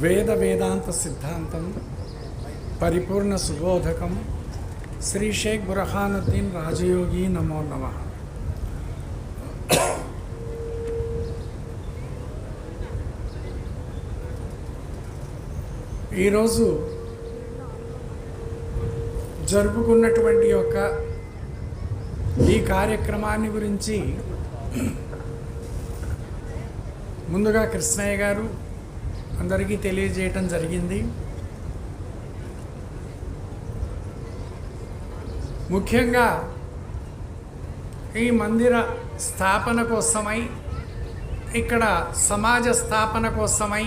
వేద వేదాంత సిద్ధాంతం పరిపూర్ణ సుబోధకం శ్రీ షేక్ బురహానుద్దీన్ రాజయోగి నమో నమ. ఈరోజు జరుపుకున్నటువంటి యొక్క ఈ కార్యక్రమాన్ని గురించి ముందుగా కృష్ణయ్య గారు అందరికీ తెలియజేయటం జరిగింది. ముఖ్యంగా ఈ మందిర స్థాపన కోసమై ఇక్కడ సమాజ స్థాపన కోసమై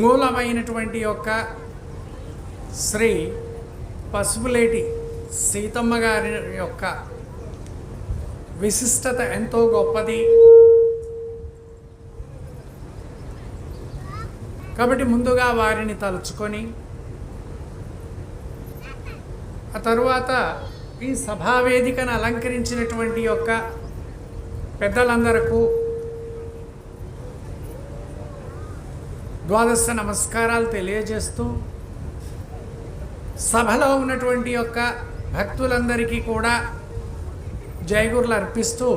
మూలమైనటువంటి యొక్క శ్రీ పసుపులేటి సీతమ్మ గారి యొక్క విశిష్టత ఎంతో గొప్పది. కాబట్టి ముందుగా వారిని తలుచుకొని ఆ తరువాత ఈ సభావేదికను అలంకరించినటువంటి యొక్క పెద్దలందరకు ద్వాదశ నమస్కారాలు తెలియజేస్తూ సభలో ఉన్నటువంటి యొక్క భక్తులందరికీ కూడా జయగురులు అర్పిస్తూ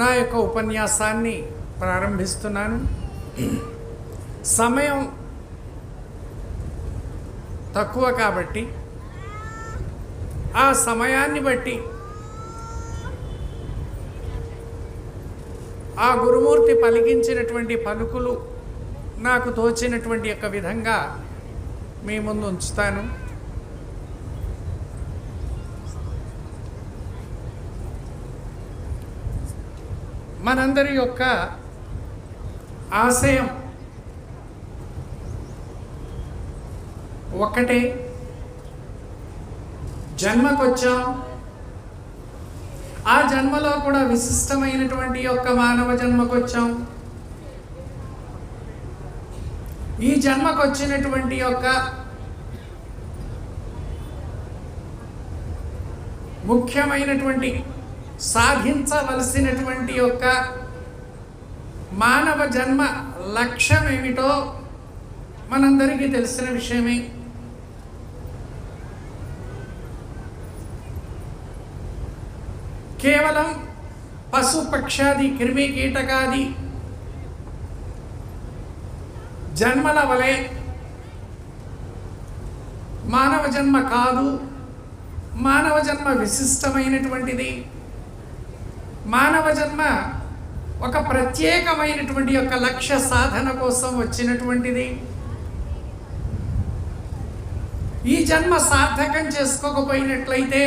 నా యొక్క ఉపన్యాసాన్ని ప్రారంభిస్తున్నాను. సమయం తక్కువ కాబట్టి ఆ సమయాన్ని బట్టి ఆ గురుమూర్తి పలికించినటువంటి పలుకులు నాకు తోచినటువంటి యొక్క విధంగా మీ ముందు ఉంచుతాను. మనందరి యొక్క ఆశయం ఒక్కటే జన్మకొచ్చాం. ఆ జన్మలో కూడా విశిష్టమైనటువంటి యొక్క మానవ జన్మకొచ్చాం. ఈ జన్మకొచ్చినటువంటి యొక్క ముఖ్యమైనటువంటి సాధించవలసినటువంటి యొక్క మానవ జన్మ లక్ష్యం ఏమిటో మనందరికీ తెలిసిన విషయమే. కేవలం పశు పక్షాది క్రిమి కీటకాది జన్మల వలె మానవ జన్మ కాదు మానవ జన్మ విశిష్టమైనటువంటిది. మానవ జన్మ ఒక ప్రత్యేకమైనటువంటి యొక్క లక్ష్య సాధన కోసం వచ్చినటువంటిది. ఈ జన్మ సార్థకం చేసుకోకపోయినట్లయితే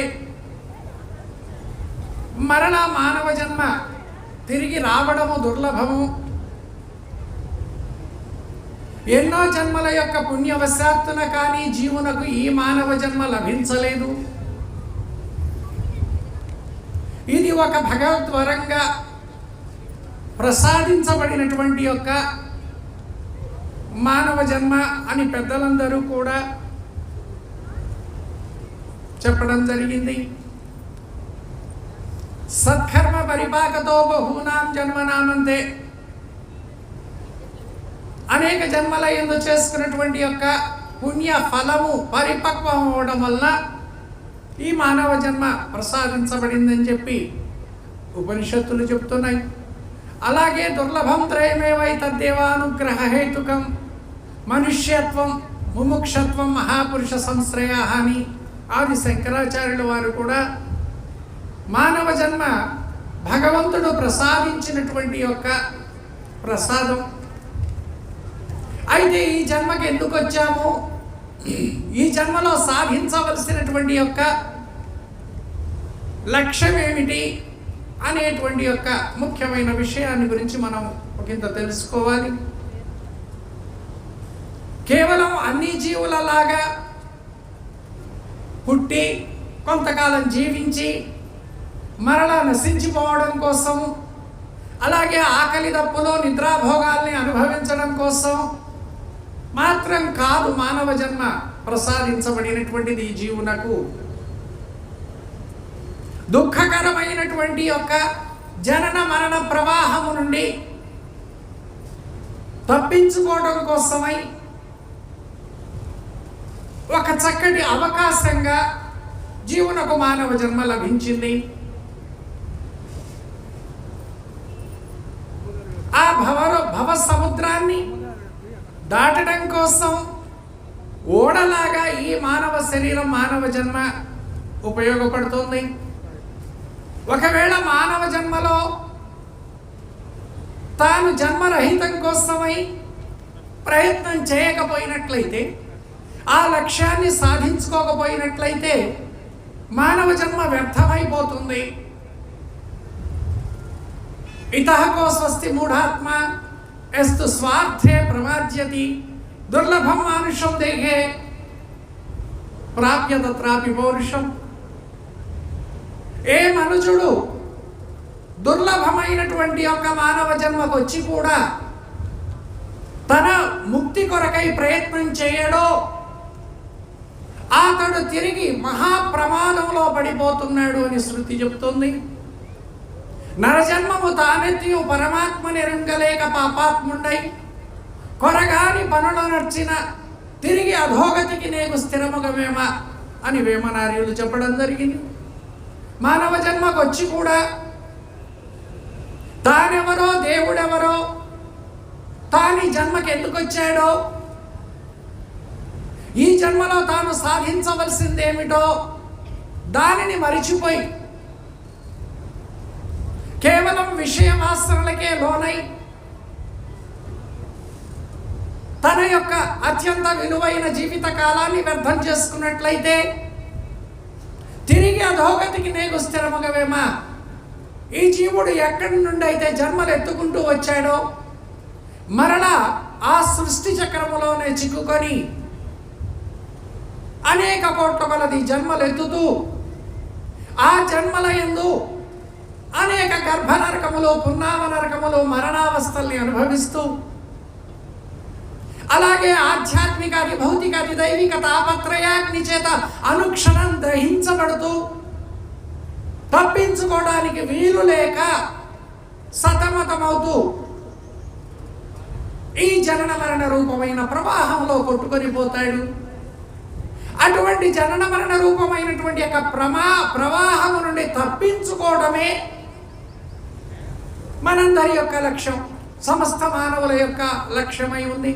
మరలా మానవ జన్మ తిరిగి రావడము దుర్లభము. ఎన్నో జన్మల యొక్క పుణ్యవశాత్తున కానీ జీవునకు ఈ మానవ జన్మ లభించలేదు. ఇది ఒక భగవద్వరంగా ప్రసాదించబడినటువంటి యొక్క మానవ జన్మ అని పెద్దలందరూ కూడా చెప్పడం జరిగింది. సత్కర్మ పరిపాకతో బహూనాం జన్మనామంతే అనేక జన్మల ఎందు చేసుకున్నటువంటి యొక్క పుణ్య ఫలము పరిపక్వం అవడం వల్ల ఈ మానవ జన్మ ప్రసాదించబడిందని చెప్పి ఉపనిషత్తులు చెప్తున్నాయి. అలాగే దుర్లభం త్రయమేవై తద్దేవానుగ్రహ హేతుకం మనుష్యత్వం ముముక్షత్వం మహాపురుష సంశ్రయ అని ఆది శంకరాచార్యుల వారు కూడా మానవ జన్మ భగవంతుడు ప్రసాదించినటువంటి యొక్క ప్రసాదం. అయితే ఈ జన్మకి ఎందుకు వచ్చాము ఈ జన్మలో సాధించవలసినటువంటి యొక్క లక్ష్యం ఏమిటి అనేటువంటి యొక్క ముఖ్యమైన విషయాన్ని గురించి మనం ఒకంత తెలుసుకోవాలి. కేవలం అన్ని జీవులలాగా పుట్టి కొంతకాలం జీవించి మరలా నశించిపోవడం కోసం అలాగే ఆకలి దప్పులో నిద్రాభోగాల్ని అనుభవించడం కోసం మాత్రం కాదు మానవ జన్మ ప్రసాదించబడినటువంటిది ఈ జీవునకు. దుఃఖకరమైనటువంటి యొక్క జనన మరణ ప్రవాహము నుండి తప్పించుకోవడం కోసమై ఒక చక్కటి అవకాశంగా జీవునకు మానవ జన్మ లభించింది. ఆ భవ భవ సముద్రాన్ని దాటడం కోసం ఓడలాగా ఈ మానవ శరీరం మానవ జన్మ ఉపయోగపడుతుంది. ఒకవేళ మానవ జన్మలో తాను జన్మరహితం కోసమై ప్రయత్నం చేయకపోయినట్లయితే ఆ లక్ష్యాన్ని సాధించుకోకపోయినట్లయితే మానవ జన్మ వ్యర్థమైపోతుంది. ఇతహకో స్వస్తి మూఢాత్మ ఎస్తు స్వార్థే ప్రమాజ్యతి దుర్లభం మానుషం దేహే. ప్రాప్య తత్రాపి పౌరుషం ఏ మనుజుడు దుర్లభమైనటువంటి యొక్క మానవ జన్మకు వచ్చి కూడా తన ముక్తి కొరకై ప్రయత్నం చేయడో అతడు తిరిగి మహాప్రమాదంలో పడిపోతున్నాడు అని శృతి చెబుతుంది నరజన్మము తానెత్తియు పరమాత్మ నిరంగలేక పాపాత్ముండై. కొరగాని పనులు నడిచిన తిరిగి అధోగతికి నేను స్థిరముగమేమా అని వేమనార్యులు చెప్పడం జరిగింది. మానవ జన్మకు వచ్చి కూడా తానెవరో దేవుడెవరో తాని జన్మకి ఎందుకు వచ్చాడో ఈ జన్మలో తాను సాధించవలసిందేమిటో దానిని మరిచిపోయి కేవలం విషయవాసనలకే లోనై తన యొక్క అత్యంత విలువైన జీవిత కాలాన్ని వ్యర్థం చేసుకున్నట్లయితే తిరిగి అధోగతికి నేగు స్థిరమగవేమా? ఈ జీవుడు ఎక్కడి నుండి అయితే జన్మలు ఎత్తుకుంటూ వచ్చాడో మరలా ఆ సృష్టి చక్రములోనే చిక్కుకొని అనేక కోట్ల కొలది జన్మలు ఎత్తుతూ ఆ జన్మల ఎందు అనేక గర్భ నరకములు పున్నామ నరకములు మరణావస్థల్ని అనుభవిస్తూ అలాగే ఆధ్యాత్మిక భౌతికాది భౌతిక దైవిక తాపత్రయాగ్ని చేత అనుక్షణం దహించబడుతూ తప్పించుకోవడానికి వీలు లేక సతమతమవుతూ ఈ జనన మరణ రూపమైన ప్రవాహంలో కొట్టుకొని పోతాడు. అటువంటి జనన మరణ రూపమైనటువంటి యొక్క ప్రమా ప్రవాహము నుండి తప్పించుకోవడమే మనందరి యొక్క లక్ష్యం సమస్త మానవుల యొక్క లక్ష్యమై ఉంది.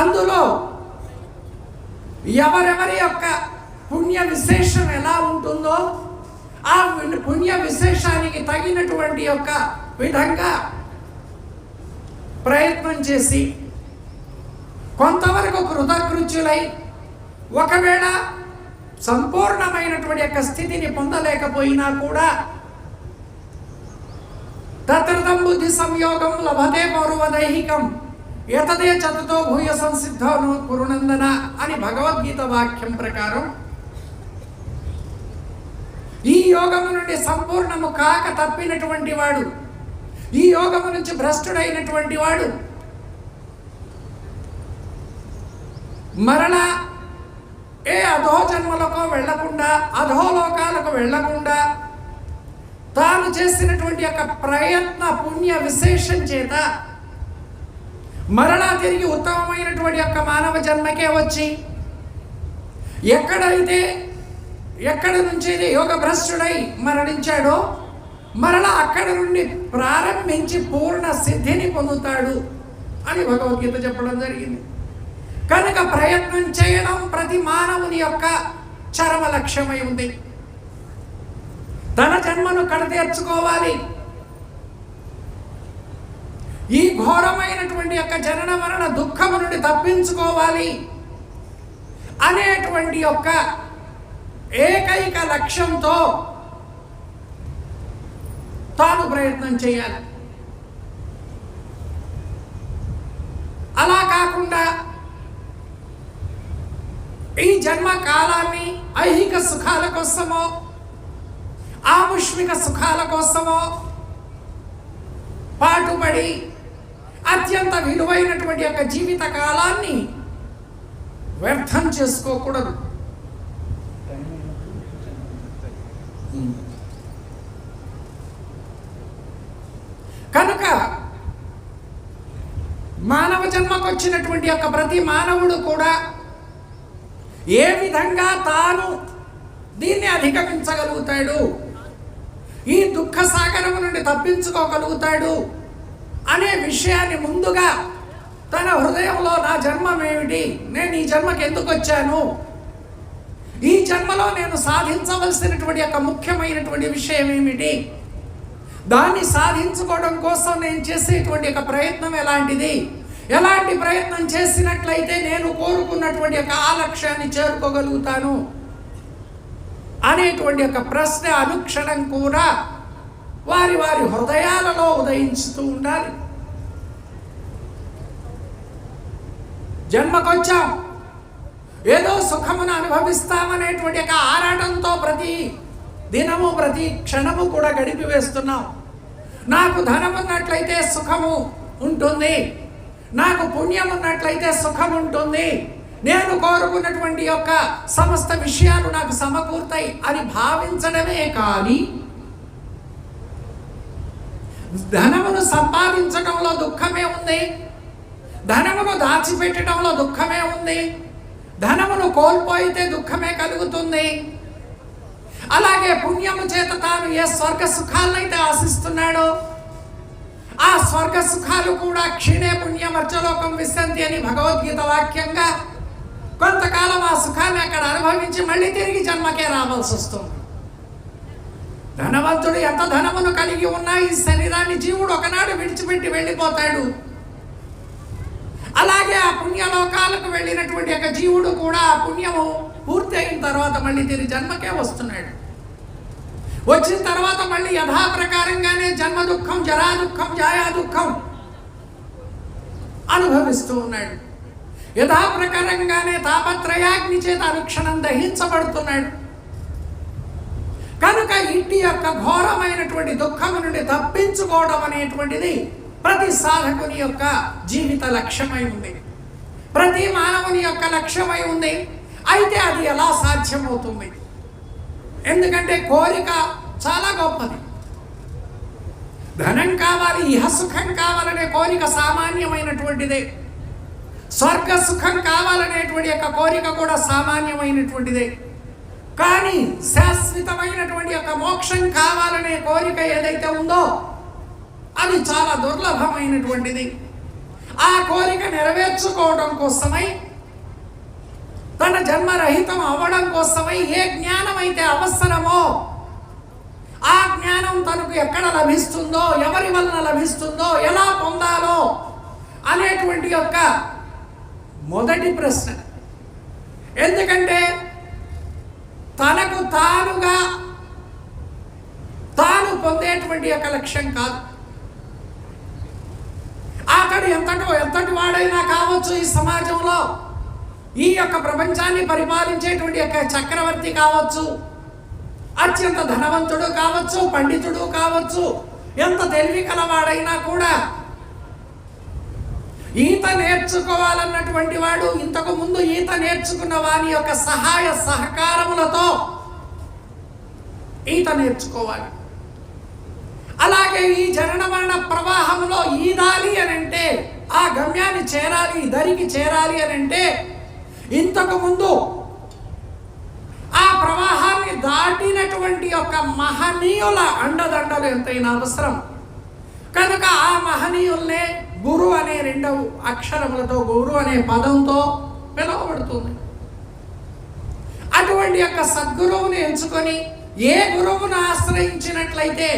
అందులో ఎవరెవరి యొక్క పుణ్య విశేషం ఎలా ఉంటుందో ఆ పుణ్య విశేషానికి తగినటువంటి యొక్క విధంగా ప్రయత్నం చేసి కొంతవరకు కృతకృత్యులై ఒకవేళ సంపూర్ణమైనటువంటి యొక్క స్థితిని పొందలేకపోయినా కూడా తత్రతం బుద్ధి సంయోగం లభతే పౌరవదైహికం. ఎతదే చతుతో భూయ సంసిద్ధను కురునందన అని భగవద్గీత వాక్యం ప్రకారం ఈ యోగము నుండి సంపూర్ణము కాక తప్పినటువంటి వాడు ఈ యోగము నుంచి భ్రష్టుడైనటువంటి వాడు మరణ ఏ అధో జన్మలకో వెళ్ళకుండా అధోలోకాలకు వెళ్ళకుండా తాను చేసినటువంటి యొక్క ప్రయత్న పుణ్య విశేషం చేత మరలా తిరిగి ఉత్తమమైనటువంటి యొక్క మానవ జన్మకే వచ్చి ఎక్కడైతే ఎక్కడి నుంచి యోగ భ్రష్టుడై మరణించాడో మరలా అక్కడి నుండి ప్రారంభించి పూర్ణ సిద్ధిని పొందుతాడు అని భగవద్గీత చెప్పడం జరిగింది. కనుక ప్రయత్నం చేయడం ప్రతి మానవుని యొక్క చరమ లక్ష్యమై ఉంది. తన జన్మను కడతీర్చుకోవాలి. ఈ ఘోరమైనటువంటి యొక్క జనన మరణ దుఃఖము నుండి తప్పించుకోవాలి. అనేటువంటి యొక్క ఏకైక లక్ష్యంతో తాను ప్రయత్నం చేయాలి. అలా కాకుండా ఈ జన్మ కాలాన్ని ఐహిక సుఖాల కోసమో ఆముష్మిక సుఖాల కోసమో పాటుపడి అత్యంత విలువైనటువంటి యొక్క జీవిత కాలాన్ని వ్యర్థం చేసుకోకూడదు. కనుక మానవ జన్మకు వచ్చినటువంటి యొక్క ప్రతి మానవుడు కూడా ఏ విధంగా తాను దీన్ని అధిగమించగలుగుతాడు? ఈ దుఃఖ సాగరం నుండి తప్పించుకోగలుగుతాడు అనే విషయాన్ని ముందుగా తన హృదయంలో నా జన్మం ఏమిటి? నేను ఈ జన్మకి ఎందుకు వచ్చాను? ఈ జన్మలో నేను సాధించవలసినటువంటి యొక్క ముఖ్యమైనటువంటి విషయం ఏమిటి? దాన్ని సాధించుకోవడం కోసం నేను చేసేటువంటి ఒక ప్రయత్నం ఎలాంటిది? ఎలాంటి ప్రయత్నం చేసినట్లయితే నేను కోరుకున్నటువంటి యొక్క ఆ లక్ష్యాన్ని చేరుకోగలుగుతాను? అనేటువంటి ఒక ప్రశ్న అనుక్షణం కూడా వారి వారి హృదయాలలో ఉదయించుతూ ఉండాలి. జన్మకొచ్చాం. ఏదో సుఖమును అనుభవిస్తామనేటువంటి ఒక ఆరాటంతో ప్రతి దినము ప్రతి క్షణము కూడా గడిపి వేస్తున్నాం. నాకు ధనం ఉన్నట్లయితే సుఖము ఉంటుంది. నాకు పుణ్యం ఉన్నట్లయితే సుఖం ఉంటుంది. నేను కోరుకున్నటువంటి యొక్క సమస్త విషయాలు నాకు సమకూర్తాయి అని భావించడమే కానీ ధనమును సంపాదించడంలో దుఃఖమే ఉంది. ధనమును దాచిపెట్టడంలో దుఃఖమే ఉంది. ధనమును కోల్పోయితే దుఃఖమే కలుగుతుంది. అలాగే పుణ్యము చేత తాను ఏ స్వర్గ సుఖాలనైతే ఆశిస్తున్నాడో ఆ స్వర్గ సుఖాలు కూడా క్షీణే పుణ్యం వర్చలోకం విశంతి అని భగవద్గీత వాక్యంగా కొంతకాలం ఆ సుఖాన్ని అక్కడ అనుభవించి మళ్ళీ తిరిగి జన్మకే రావాల్సి వస్తుంది. ధనవంతుడు ఎంత ధనమును కలిగి ఉన్నా ఈ శరీరాన్ని జీవుడు ఒకనాడు విడిచిపెట్టి వెళ్ళిపోతాడు. అలాగే ఆ పుణ్యలోకాలకు వెళ్ళినటువంటి యొక్క జీవుడు కూడా ఆ పుణ్యము పూర్తి అయిన తర్వాత మళ్ళీ తిరిగి జన్మకే వస్తున్నాడు. వచ్చిన తర్వాత మళ్ళీ యథాప్రకారంగానే జన్మ దుఃఖం జరా దుఃఖం జాయా దుఃఖం అనుభవిస్తూ ఉన్నాడు. యథాప్రకారంగానే తాపత్రయాగ్ని చేత అనుక్షణం దహించబడుతున్నాడు. కనుక ఇంటి యొక్క ఘోరమైనటువంటి దుఃఖము నుండి తప్పించుకోవడం అనేటువంటిది ప్రతి సాధకుని యొక్క జీవిత లక్ష్యమై ఉంది. ప్రతి మానవుని యొక్క లక్ష్యమై ఉంది. అయితే అది ఎలా సాధ్యమవుతుంది? ఎందుకంటే కోరిక చాలా గొప్పది. ధనం కావాలి ఇహ సుఖం కావాలనే కోరిక సామాన్యమైనటువంటిదే. స్వర్గ సుఖం కావాలనేటువంటి యొక్క కోరిక కూడా సామాన్యమైనటువంటిదే. కానీ శాశ్వతమైనటువంటి యొక్క మోక్షం కావాలనే కోరిక ఏదైతే ఉందో అది చాలా దుర్లభమైనటువంటిది. ఆ కోరిక నెరవేర్చుకోవడం కోసమై తన జన్మరహితం అవ్వడం కోసమై ఏ జ్ఞానం అయితే అవసరమో ఆ జ్ఞానం తనకు ఎక్కడ లభిస్తుందో ఎవరి వలన లభిస్తుందో ఎలా పొందాలో అనేటువంటి యొక్క మొదటి ప్రశ్న. ఎందుకంటే తనకు తానుగా తాను పొందేటువంటి యొక్క లక్ష్యం కాదు. అతడు ఎంతటో ఎంతటి వాడైనా కావచ్చు ఈ సమాజంలో. ఈ యొక్క ప్రపంచాన్ని పరిపాలించేటువంటి యొక్క చక్రవర్తి కావచ్చు అత్యంత ధనవంతుడు కావచ్చు పండితుడు కావచ్చు ఎంత తెలివి కలవాడైనా కూడా ఈత నేర్చుకోవాలన్నటువంటి వాడు ఇంతకు ముందు ఈత నేర్చుకున్న వారి యొక్క సహాయ సహకారములతో ఈత నేర్చుకోవాలి. అలాగే ఈ జనన మరణ ప్రవాహంలో ఈదాలి అని అంటే ఆ గమ్యాన్ని చేరాలి దరికి చేరాలి అని అంటే ఇంతకు ముందు ఆ ప్రవాహాన్ని దాటినటువంటి యొక్క మహనీయుల అండదండలు ఎంతైనా అవసరం. కనుక ఆ మహనీయుల్నే గురు అనే రెండవ అక్షరములతో గురు అనే పదంతో పిలువబడుతుంది. అటువంటి యొక్క సద్గురువుని ఎంచుకొని ఏ గురువును ఆశ్రయించినట్లయితే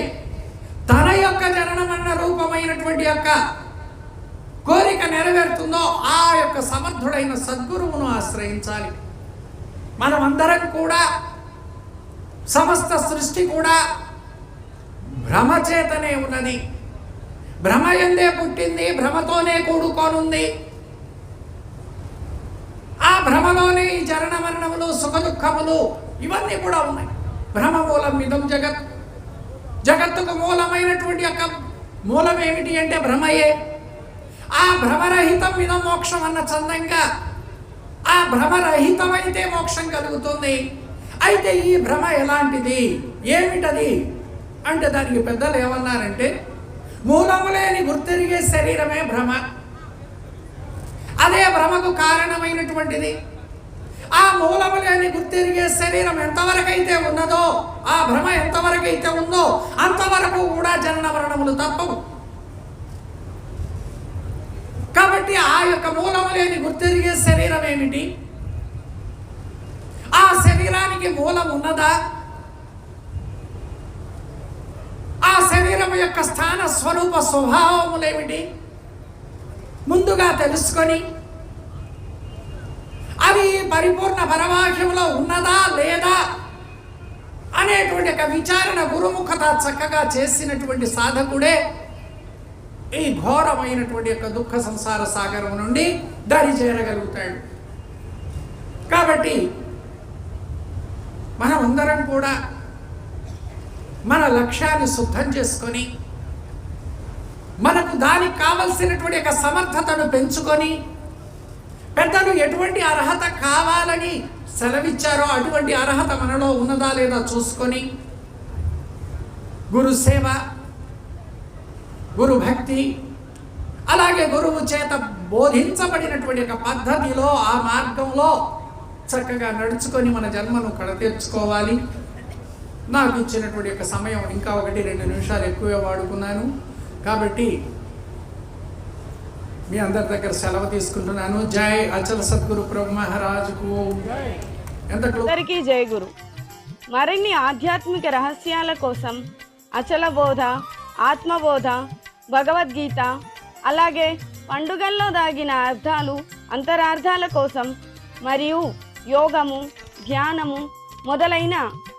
తన యొక్క జననమన్న రూపమైనటువంటి యొక్క కోరిక నెరవేరుతుందో ఆ యొక్క సమర్థుడైన సద్గురువును ఆశ్రయించాలి. మనమందరం కూడా సమస్త సృష్టి కూడా భ్రమచేతనే ఉన్నది. భ్రమ ఎందే పుట్టింది భ్రమతోనే కూడుకోనుంది. ఆ భ్రమలోనే ఈ జనన మరణములు సుఖ దుఃఖములు ఇవన్నీ కూడా ఉన్నాయి. భ్రమ మూలం ఇదం జగత్. జగత్తుకు మూలమైనటువంటి యొక్క మూలం ఏమిటి అంటే భ్రమయే. ఆ భ్రమరహితం ఇదం మోక్షం అన్న చందంగా ఆ భ్రమరహితమైతే మోక్షం కలుగుతుంది. అయితే ఈ భ్రమ ఎలాంటిది? ఏమిటది? అంటే దానికి పెద్దలు ఏమన్నారంటే మూలములేని గుర్తెరిగే శరీరమే భ్రమ. అదే భ్రమకు కారణమైనటువంటిది. ఆ మూలము లేని గుర్తెరిగే శరీరం ఎంతవరకు అయితే ఉన్నదో ఆ భ్రమ ఎంతవరకు అయితే ఉందో అంతవరకు కూడా జనన మరణములు తప్పవు. కాబట్టి ఆ యొక్క మూలము లేని గుర్తెరిగే శరీరం ఏమిటి? ఆ శరీరానికి మూలం ఉన్నదా? ఆ శరీరం యొక్క స్థాన స్వరూప స్వభావములేమిటి? ముందుగా తెలుసుకొని అవి పరిపూర్ణ పరవాక్యంలో ఉన్నదా లేదా అనేటువంటి ఒక విచారణ గురుముఖత చక్కగా చేసినటువంటి సాధకుడే ఈ ఘోరమైనటువంటి యొక్క దుఃఖ సంసార సాగరం నుండి దరి చేరగలుగుతాడు. కాబట్టి మనం అందరం కూడా మన లక్ష్యాన్ని శుద్ధం చేసుకొని మనకు దానికి కావలసినటువంటి యొక్క సమర్థతను పెంచుకొని పెద్దలు ఎటువంటి అర్హత కావాలని సెలవిచ్చారో అటువంటి అర్హత మనలో ఉన్నదా లేదా చూసుకొని గురు సేవ గురు భక్తి అలాగే గురువు చేత బోధించబడినటువంటి ఒక పద్ధతిలో ఆ మార్గంలో చక్కగా నడుచుకొని మన జన్మను కడతీర్చుకోవాలి నాకు ఇచ్చినటువంటి యొక్క సమయం ఇంకా ఒకటి రెండు నిమిషాలు ఎక్కువే వాడుకున్నాను. కాబట్టి మీ అందరి దగ్గర సెలవు తీసుకుంటున్నాను. జై అచల సద్గురు ప్రభు మహారాజుకు. అందరికీ జై గురు. మరిన్ని ఆధ్యాత్మిక రహస్యాల కోసం అచల బోధ ఆత్మబోధ భగవద్గీత అలాగే పండుగల్లో దాగిన అర్థాలు అంతరార్థాల కోసం మరియు యోగము ధ్యానము మొదలైన